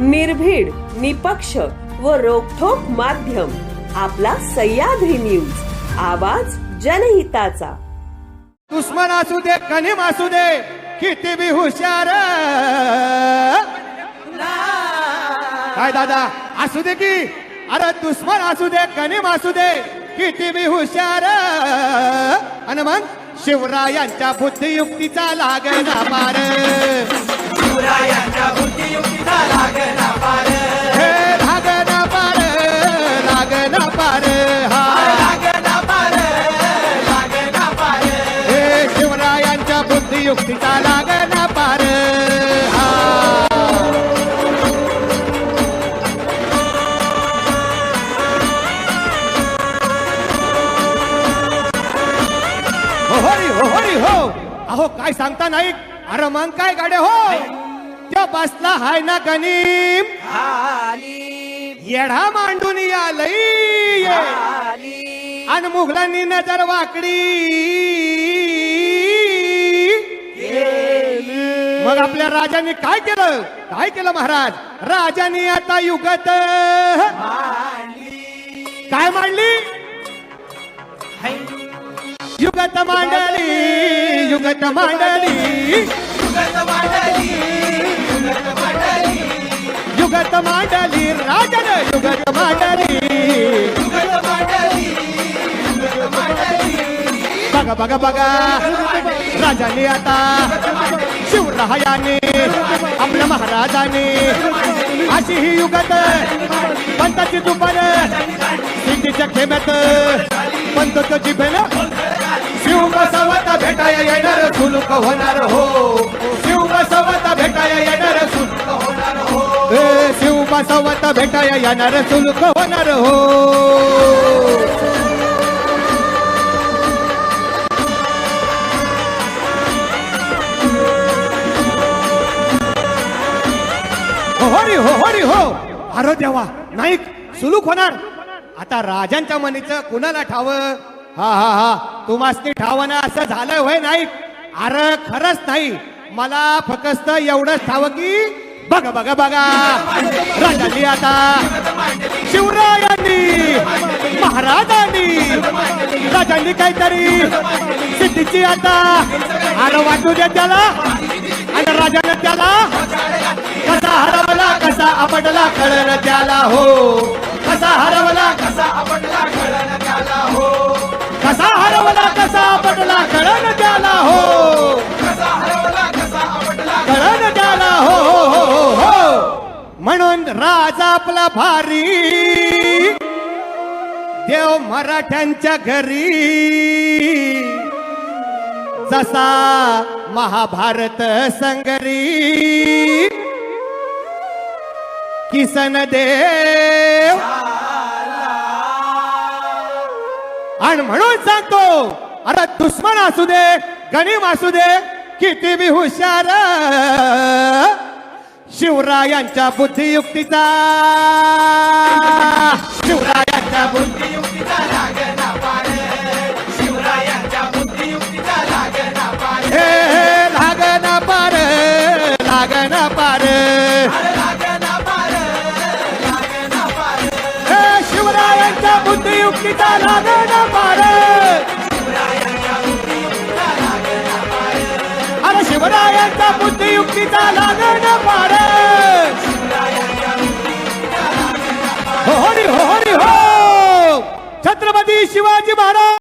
निर्भीड निपक्ष व रोखोक माध्यम. आपला सह्याद्री न्यूज. आवाज जनहिताचा. दुश्मन असू दे कनिम असू दे किती बी हुशार. काय दादा असू दे की? अरे दुश्मन असू दे कनिम असू दे किती बी हुशार. आणि मग शिवरायांच्या बुद्धियुक्तीचा लागेना पार हे बुद्धियुक्तीचा लागना पार. हा. हो हरी हो हरी हो. अहो काय सांगता नाही अरे मग काय गाडे हो? त्या बसला हाय ना गनीम येढा मांडून आलई आणि मुघलांनी नजर वाकडी. मग आपल्या राजांनी काय केलं? काय केलं महाराज? राजांनी आता युगत काय मांडली? युगत मांडली युगत मांडली. युगत मांडली राजन युगत मांडली. बघा बघा बघा. राजाने आता शिवरायाने आपल्या महाराजाने अशी ही युगत पंताची दुपार सिद्धीच्या खेम्यात पंत जिभेन शिव बसवता भेटाया येणार सुलुक होणार हो. शिव बसवता भेटाया येणार सुलुक होणार हो. शिव बसवता भेटाया येणार सुलुक होणार हो. हरी हो हरी हो. अरे देवा नाईक सुलूक होणार. आता राजांच्या मनीचं कुणाला ठाव? हा हा हा. तुम्हाला ठाव ना असं झालं होय नाईक. अरे खरंच नाही. मला फक्त एवढंच ठाव की बघा बघा बघा. राजांनी आता शिवरायांनी महाराजांनी राजांनी काहीतरी सिद्धीची आता अरे वाटू दे त्याला. त्याला हो. कसा हरवला कसा आपटला कळण त्याला हो. कसा हरवला कसा आपटला कळण त्याला हो. कसा हरवला कळलं त्याला हो हो हो हो हो. म्हणून राजा आपला भारी. देव मराठ्यांच्या घरी. जसा महाभारत संगरी. किसन देव. आणि म्हणून सांगतो अरे दुश्मन असू दे गणिम असू दे किती बी हुशार. शिवरायांच्या बुद्धियुक्तीचा. शिवरायांच्या बुद्धियुक्तीचा लागना पार शिवरायांच्या बुद्धियुक्तीचा लागना पार हे हे, लागना पार बुद्धियुक्तीचा लागना पार अरे शिवरायांचा बुद्धियुक्तीचा लागना पार हो हरी हो हरी हो छत्रपती शिवाजी महाराज